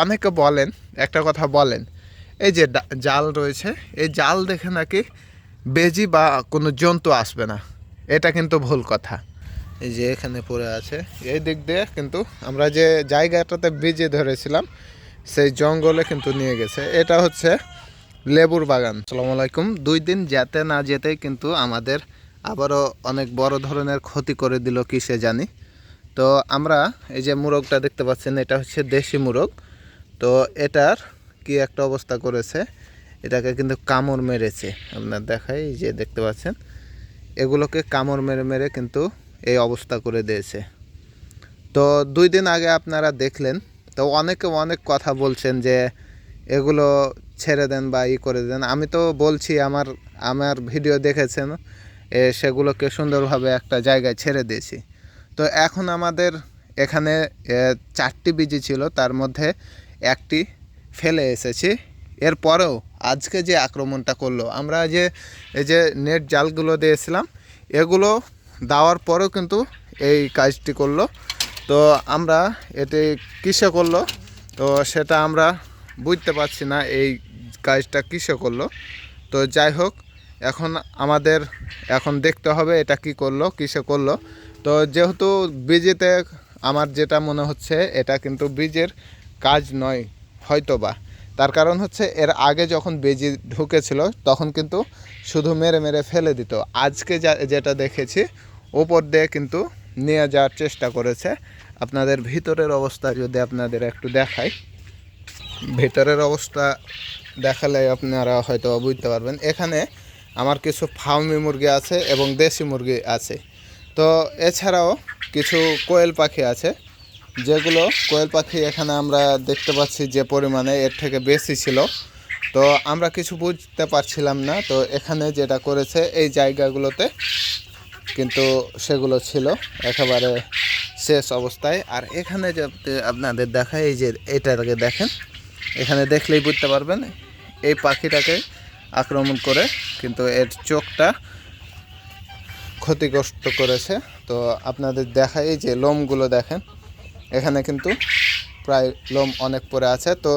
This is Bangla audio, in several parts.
অনেকে বলেন, একটা কথা বলেন, এই যে জাল রয়েছে, এই জাল দেখে নাকি বেজি বা কোনো জন্তু আসবে না। এটা কিন্তু ভুল কথা। এই যে এখানে পড়ে আছে, এই দিক দিয়ে কিন্তু আমরা যে জায়গাটাতে বেজে ধরেছিলাম, সেই জঙ্গলে কিন্তু নিয়ে গেছে। এটা হচ্ছে লেবুর বাগান। আসসালামু আলাইকুম। দুই দিন যেতে না যেতেই কিন্তু আমাদের আবারও অনেক বড় ধরনের ক্ষতি করে দিল কিসে জানি। তো আমরা এই যে মুরগটা দেখতে পাচ্ছেন, এটা হচ্ছে দেশি মুরগ। তো এটার কি একটা অবস্থা করেছে? এটাকে কিন্তু কামড় মেরেছে। আপনার দেখাই যে দেখতে পাচ্ছেন। এগুলোকে কামড় মেরে মেরে কিন্তু এই অবস্থা করে দিয়েছে। তো দুই দিন আগে আপনারা দেখলেন তো অনেকে অনেক কথা বলছেন যে এগুলো ছেড়ে দেন বা ই করে দেন। আমি তো বলছি আমার আমার ভিডিও দেখেছেন এ, সেগুলোকে সুন্দরভাবে একটা জায়গায় ছেড়ে দিয়েছি। তো এখন আমাদের এখানে চারটি বিজি ছিল তার মধ্যে একটি ফেলে এসেছি। এরপরেও আজকে যে আক্রমণটা করল, আমরা যে, এই যে নেট জালগুলো দিয়েছিলাম, এগুলো দেওয়ার পরেও কিন্তু এই কাজটি করল। তো আমরা এটি কিসে করল? তো সেটা আমরা বুঝতে পারছি না, এই কাজটা কিসে করল। তো যাই হোক, এখন আমাদের এখন দেখতে হবে এটা কি করল, কিসে করল। তো যেহেতু বীজেতে আমার যেটা মনে হচ্ছে, এটা কিন্তু বীজের কাজ নয়, হয়তোবা। তার কারণ হচ্ছে, এর আগে যখন বেজি ঢুকেছিল, তখন কিন্তু শুধু মেরে মেরে ফেলে দিত। আজকে যা, যেটা দেখেছি, ওপর দিয়ে কিন্তু নিয়ে যাওয়ার চেষ্টা করেছে। আপনাদের ভিতরের অবস্থা যদি আপনাদের একটু দেখাই, ভেতরের অবস্থা দেখালে আপনারা হয়তো বুঝতে পারবেন। এখানে আমার কিছু ফার্মি মুরগি আছে এবং দেশি মুরগি আছে। তো এছাড়াও কিছু কোয়েল পাখি আছে। যেগুলো কোয়েল পাখি এখানে আমরা দেখতে পাচ্ছি যে পরিমাণে এর থেকে বেশি ছিল। তো আমরা কিছু বুঝতে পারছিলাম না। তো এখানে যেটা করেছে, এই জায়গাগুলোতে কিন্তু সেগুলো ছিল একেবারে শেষ অবস্থায়। আর এখানে যদি আপনাদের দেখায় এই যে এটাকে দেখেন, এখানে দেখলেই বুঝতে পারবেন, এই পাখিটাকে আক্রমণ করে কিন্তু এর চোখটা ক্ষতিগ্রস্ত করেছে। তো আপনাদের দেখায় যে লোমগুলো দেখেন এখানে কিন্তু প্রায় লোম অনেক পড়ে আছে। তো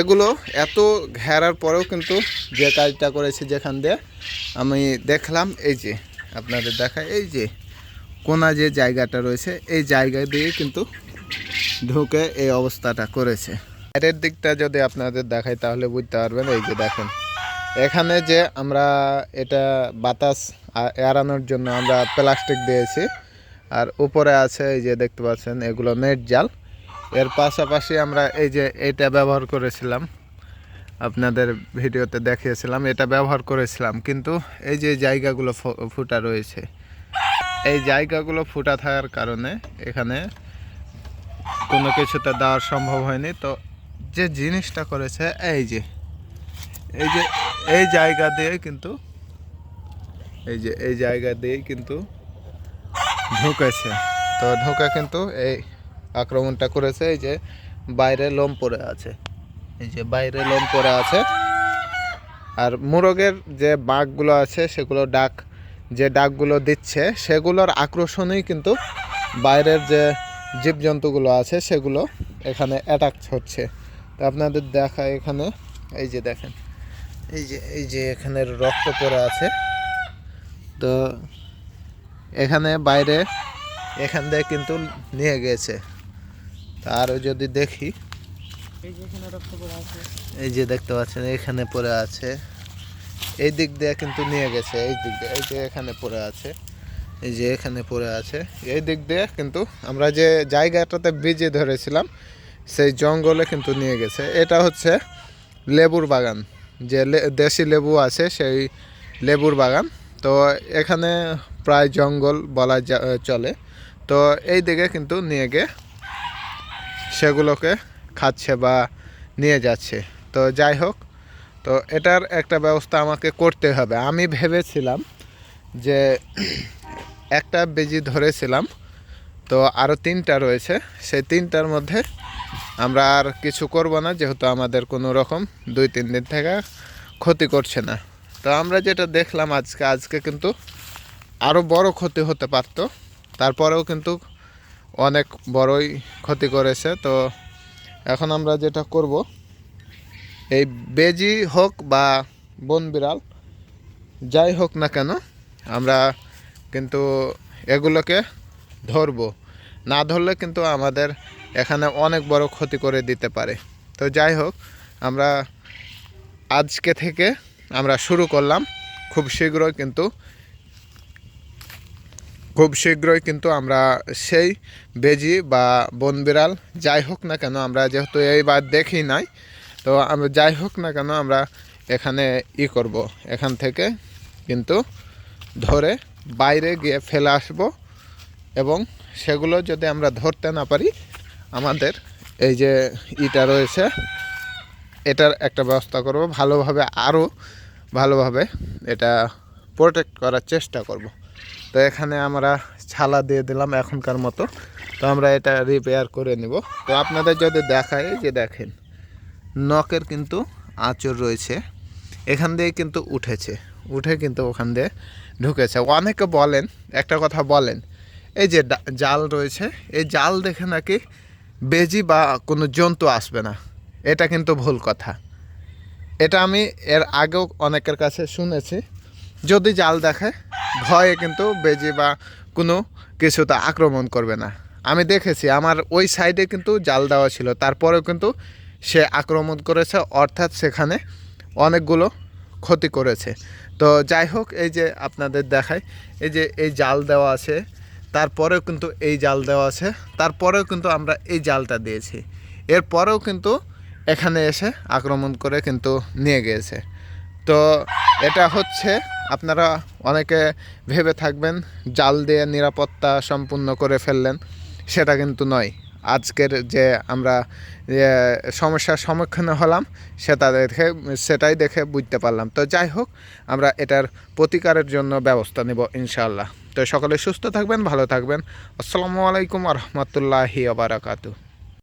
এগুলো এত ঘেরার পরেও কিন্তু যে কাজটা করেছে যেখান দিয়ে আমি দেখলাম, এই যে আপনাদের দেখায় এই যে কোনা যে জায়গাটা রয়েছে, এই জায়গা দিয়ে কিন্তু ঢুকে এই অবস্থাটা করেছে। বাইরের দিকটা যদি আপনাদের দেখাই তাহলে বুঝতে পারবেন, এই যে দেখেন। এখানে যে আমরা এটা বাতাস এড়ানোর জন্য আমরা প্লাস্টিক দিয়েছি। আর উপরে আছে এই যে দেখতে পাচ্ছেন, এগুলো নেট জাল। এর পাশাপাশি আমরা এই যে এটা ব্যবহার করেছিলাম, আপনাদের ভিডিওতে দেখিয়েছিলাম, এটা ব্যবহার করেছিলাম, কিন্তু এই যে জায়গাগুলো ফুটা রয়েছে, এই জায়গাগুলো ফুটা থাকার কারণে এখানে কোনো কিছুতে দেওয়ার সম্ভব হয়নি। তো যে জিনিসটা করেছে, এই যে এই যে, এই জায়গা দিয়ে কিন্তু, এই যে, এই জায়গা দিয়েই কিন্তু ঢুকেছে। তো ঢোকা কিন্তু এই আক্রমণটা করেছে এই যে বাইরে লোম পড়ে আছে। এই যে বাইরে লোম পড়ে আছে। আর মোরগের যে বাঘগুলো আছে, সেগুলো ডাক, যে ডাকগুলো দিচ্ছে, সেগুলোর আকর্ষণেই কিন্তু বাইরের যে জীবজন্তুগুলো আছে, সেগুলো এখানে অ্যাটাক হচ্ছে। তো আপনাদের দেখা এখানে, এই যে দেখেন, এই যে এই যে এখানে রক্ত পড়ে আছে। তো এখানে বাইরে, এখান দিয়ে কিন্তু নিয়ে গেছে। আর যদি দেখি, এই যে দেখতে পাচ্ছেন, এখানে পড়ে আছে। এই দিক দিয়ে কিন্তু নিয়ে গেছে, এই দিক দিয়ে, এই যে এখানে পড়ে আছে, এই যে এখানে পড়ে আছে। এই দিক দিয়ে কিন্তু আমরা যে জায়গাটাতে বীজে ধরেছিলাম, সেই জঙ্গলে কিন্তু নিয়ে গেছে। এটা হচ্ছে লেবুর বাগান। যে দেশি লেবু আছে, সেই লেবুর বাগান। তো এখানে প্রায় জঙ্গল বলা চলে। তো এই দিকে কিন্তু নিয়ে গিয়ে সেগুলোকে খাচ্ছে বা নিয়ে যাচ্ছে। তো যাই হোক, তো এটার একটা ব্যবস্থা আমাকে করতে হবে। আমি ভেবেছিলাম যে একটা বেজি ধরেছিলাম, তো আরও তিনটা রয়েছে। সেই তিনটার মধ্যে আমরা আর কিছু করব না, যেহেতু আমাদের কোনো রকম দুই, তিন দিন থেকে ক্ষতি করছে না। তো আমরা যেটা দেখলাম আজকে আজকে কিন্তু আরও বড় ক্ষতি হতে পারতো। তারপরেও কিন্তু অনেক বড়ই ক্ষতি করেছে। তো এখন আমরা যেটা করব, এই বেজি হোক বা বন বিড়াল, যাই হোক না কেন, আমরা কিন্তু এগুলোকে ধরবো। না ধরলে কিন্তু আমাদের এখানে অনেক বড় ক্ষতি করে দিতে পারে। তো যাই হোক, আমরা আজকে থেকে আমরা শুরু করলাম। খুব শীঘ্রই কিন্তু খুব শীঘ্রই কিন্তু আমরা সেই বেজি বা বন বিড়াল, যাই হোক না কেন আমরা যেহেতু এইবার দেখি নাই, তো আমরা যাই হোক না কেন আমরা এখানে ই করব। এখান থেকে কিন্তু ধরে বাইরে গিয়ে ফেলে আসব এবং সেগুলো যদি আমরা ধরতে না পারি, আমাদের এই যে ইটা রয়েছে, এটার একটা ব্যবস্থা করব। ভালোভাবে, আরও ভালোভাবে এটা প্রোটেক্ট করার চেষ্টা করব। তো এখানে আমরা ছালা দিয়ে দিলাম এখনকার মতো। তো আমরা এটা রিপেয়ার করে নিব। তো আপনাদের যদি দেখায় যে দেখেন, নখের কিন্তু আঁচড় রয়েছে। এখান দিয়ে কিন্তু উঠেছে, উঠে কিন্তু ওখান দিয়ে ঢুকেছে। অনেকে বলেন, একটা কথা বলেন, এই যে জাল রয়েছে, এই জাল দেখে নাকি বেজি বা কোনো জন্তু আসবে না। এটা কিন্তু ভুল কথা। এটা আমি এর আগেও অনেকের কাছে শুনেছি। যদি জাল দেখে ভয়ে কিন্তু বেজি বা কোনো কিছুতে আক্রমণ করবে না। আমি দেখেছি, আমার ওই সাইডে কিন্তু জাল দেওয়া ছিল, তারপরেও কিন্তু সে আক্রমণ করেছে, অর্থাৎ সেখানে অনেকগুলো ক্ষতি করেছে। তো যাই হোক, এই যে আপনাদের দেখায় এই যে এই জাল দেওয়া আছে, তারপরেও কিন্তু এই জাল দেওয়া আছে, তারপরেও কিন্তু আমরা এই জালটা দিয়েছি। এরপরেও কিন্তু এখানে এসে আক্রমণ করে কিন্তু নিয়ে গিয়েছে। তো এটা হচ্ছে আপনারা অনেকে ভেবে থাকবেন, জাল দিয়ে নিরাপত্তা সম্পূর্ণ করে ফেললেন, সেটা কিন্তু নয়। আজকের যে আমরা সমস্যার সম্মুখীন হলাম, সেটা দেখে, সেটাই দেখে বুঝতে পারলাম। তো যাই হোক, আমরা এটার প্রতিকারের জন্য ব্যবস্থা নেব ইনশাআল্লাহ। তো সকলে সুস্থ থাকবেন, ভালো থাকবেন। আসসালামু আলাইকুম রহমতুল্লাহি আবারাকাতু